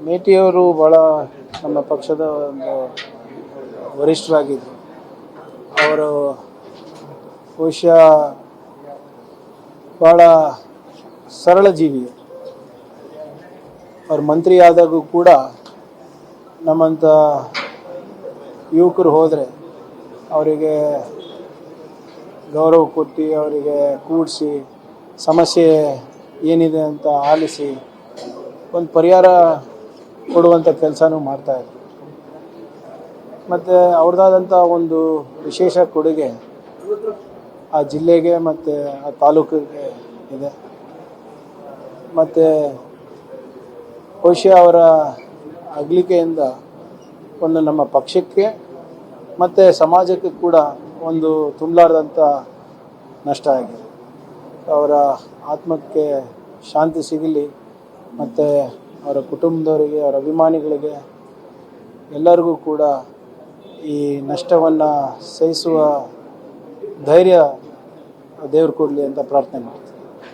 ಮೇಟಿಯವರು ಭಾಳ ನಮ್ಮ ಪಕ್ಷದ ಒಂದು ವರಿಷ್ಠರಾಗಿದ್ದರು ಅವರು ಬಹುಶಃ ಭಾಳ ಸರಳ ಜೀವಿ. ಅವ್ರ ಮಂತ್ರಿ ಆದಾಗೂ ಕೂಡ ನಮ್ಮಂಥ ಯುವಕರು ಹೋದರೆ ಅವರಿಗೆ ಗೌರವ ಕೊಟ್ಟು ಅವರಿಗೆ ಕೂಡಿಸಿ ಸಮಸ್ಯೆ ಏನಿದೆ ಅಂತ ಆಲಿಸಿ ಒಂದು ಪರಿಹಾರ ಕೊಡುವಂಥ ಕೆಲಸನೂ ಮಾಡ್ತಾಯಿದ್ರು ಮತ್ತು ಅವ್ರದ್ದಾದಂಥ ಒಂದು ವಿಶೇಷ ಕೊಡುಗೆ ಆ ಜಿಲ್ಲೆಗೆ ಮತ್ತು ಆ ತಾಲೂಕಿಗೆ ಇದೆ. ಮತ್ತು ಬಹುಶಃ ಅವರ ಅಗಲಿಕೆಯಿಂದ ಒಂದು ನಮ್ಮ ಪಕ್ಷಕ್ಕೆ ಮತ್ತು ಸಮಾಜಕ್ಕೆ ಕೂಡ ಒಂದು ತುಂಬಲಾರ್ದಂಥ ನಷ್ಟ ಆಗಿದೆ. ಅವರ ಆತ್ಮಕ್ಕೆ ಶಾಂತಿ ಸಿಗಲಿ, ಮತ್ತು ಅವರ ಕುಟುಂಬದವರಿಗೆ, ಅವರ ಅಭಿಮಾನಿಗಳಿಗೆ ಎಲ್ಲರಿಗೂ ಕೂಡ ಈ ನಷ್ಟವನ್ನು ಸಹಿಸುವ ಧೈರ್ಯ ದೇವ್ರು ಕೊಡಲಿ ಅಂತ ಪ್ರಾರ್ಥನೆ ಮಾಡ್ತೀನಿ